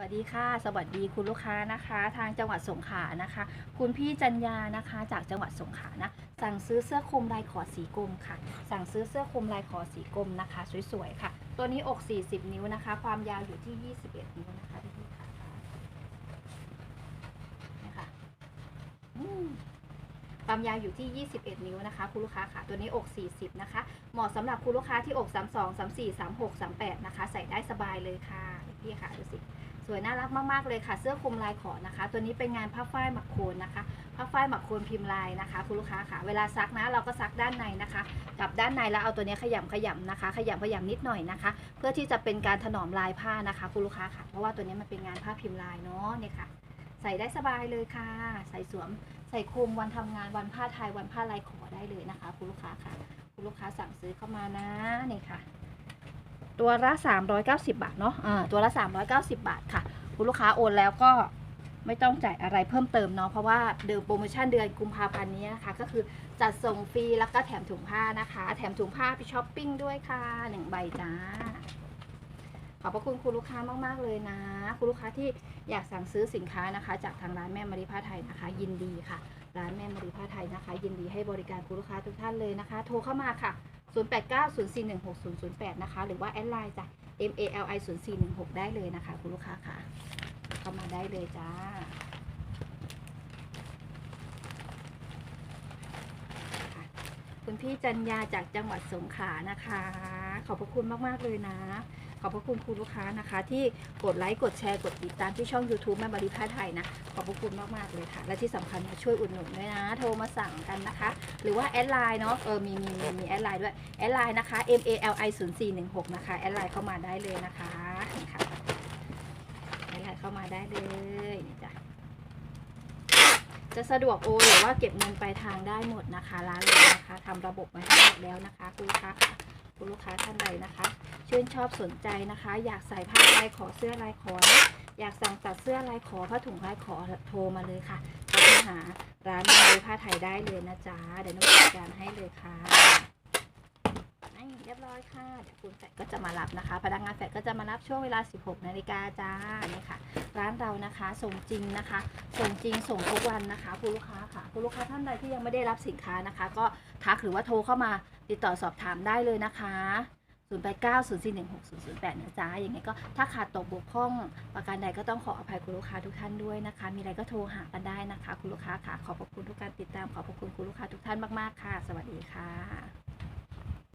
สวัสดีค่ะ สวัสดีคุณลูกค้านะคะ ทางจังหวัดสงขลานะคะ คุณพี่จัญญานะคะ จากจังหวัดสงขลานะ สั่งซื้อเสื้อคลุมลายขอสีกรมค่ะ สั่งซื้อเสื้อคลุมลายขอสีกรมนะคะ สวยๆค่ะ ตัวนี้อก 40 นิ้วนะคะ ความยาวอยู่ที่ 21 นิ้วนะคะพี่ๆค่ะนี่ค่ะอืม ความยาวอยู่ที่ 21 นิ้วนะคะคุณลูกค้าค่ะตัวนี้อก 40 นะคะ เหมาะสำหรับคุณลูกค้าที่อก 32 34 36 38 นะคะ ใส่ได้สบายเลยค่ะพี่ค่ะดูสิสวยน่ารักมากๆเลยค่ะ เสื้อคลุมลายขอนะคะ ตัวนี้เป็นงานผ้าฝ้ายหมักโคนนะคะผ้าฝ้ายหมักโคนพิมพ์ลายนะคะคุณลูกค้าค่ะ เวลาซักนะเราก็ซักด้านในนะคะกับด้านในแล้วเอาตัวนี้ขยำขยำนะคะ ขยำขยำนิดหน่อยนะคะ เพื่อที่จะเป็นการถนอมลายผ้านะคะคุณลูกค้าค่ะ เพราะว่าตัวนี้มันเป็นงานผ้าพิมพ์ลายเนาะเนี่ยค่ะ ใส่ได้สบายเลยค่ะ ใส่สวมใส่คลุมวันทำงานวันผ้าไทยวันผ้าลายขอได้เลยนะคะ คุณลูกค้าค่ะ คุณลูกค้าสั่งซื้อเข้ามานะนี่ค่ะ ตัวละ 390 บาทเนาะอ่าตัวละ 390 บาทค่ะ คุณลูกค้าโอนแล้วก็ไม่ต้องจ่ายอะไรเพิ่มเติมเนาะเพราะว่าเดิมโปรโมชั่นเดือนกุมภาพันธ์นี้นะคะ ก็คือจัดส่งฟรีแล้วก็แถมถุงผ้านะคะ แถมถุงผ้าไปช้อปปิ้งด้วยค่ะหนึ่งใบจ้า ขอบพระคุณคุณลูกค้ามาก ๆ เลยนะ คุณลูกค้าที่อยากสั่งซื้อสินค้านะคะ จากทางร้านแม่มาริผ้าไทยนะคะ ยินดีค่ะ ร้านแม่มาริผ้าไทยนะคะ ยินดีให้บริการคุณลูกค้าทุกท่านเลยนะคะ โทรเข้ามาค่ะ 0890416008 นะคะ หรือว่าแอดไลน์จ้ะ M A L I 0 4 1 6ได้เลยนะคะ คุณลูกค้าค่ะ เข้ามาได้เลยจ้า ค่ะ คุณพี่จัญญาจากจังหวัดสงขลานะคะ ขอบพระคุณมากๆเลยนะ ขอบพระคุณคุณลูกค้านะคะ ที่กดไลค์กดแชร์กดติดตามที่ช่อง YouTube แม่บริพาไทยนะ ขอบพระคุณมากๆเลยค่ะ และที่สำคัญนะช่วยอุดหนุนด้วยนะ โทรมาสั่งกันนะคะ หรือว่าแอดไลน์เนาะเออมีมีมีมีแอดไลน์ด้วยแอดไลน์นะคะ M A L I 0 4 1 6นะคะแอดไลน์เข้ามาได้เลยนะคะนี่ค่ะแอดไลน์เข้ามาได้เลยนี่จ้ะ จะสะดวกโอนหรือว่าเก็บเงินปลายทางได้หมดนะคะร้านเลยนะคะทำระบบมาให้หมดแล้วนะคะ คุณลูกค้าคุณลูกค้าท่านใดนะคะ ชื่นชอบสนใจนะคะ อยากใส่ผ้าลายขอเสื้อลายขอ อยากสั่งตัดเสื้อลายขอผ้าถุงลายขอโทรมาเลยค่ะโทรมาหาร้านมาเลยผ้าไทยได้เลยนะจ๊ะเดี๋ยวนุ่มจัดการให้เลยค่ะ เรียบร้อยค่ะเดี๋ยวคุณแฟดก็จะมารับนะคะ พนักงานแฟดก็จะมารับช่วงเวลา 16นาฬิกาจ้านี่ค่ะ ร้านเรานะคะส่งจริงนะคะ ส่งจริงส่งทุกวันนะคะคุณลูกค้าค่ะคุณลูกค้าท่านใดที่ยังไม่ได้รับสินค้านะคะ ก็ทักหรือว่าโทรเข้ามาติดต่อสอบถามได้เลยนะคะ0 8 9 0 4 1 6 0 0 8นะจ๊ะยังไงก็ถ้าขาดตกบกพร่องประการใดก็ต้องขออภัยคุณลูกค้าทุกท่านด้วยนะคะ มีอะไรก็โทรหากันได้นะคะ คุณลูกค้าค่ะ ขอบพระคุณทุกการติดตาม ขอบพระคุณคุณลูกค้าทุกท่านมาก ๆ ค่ะ สวัสดีค่ะ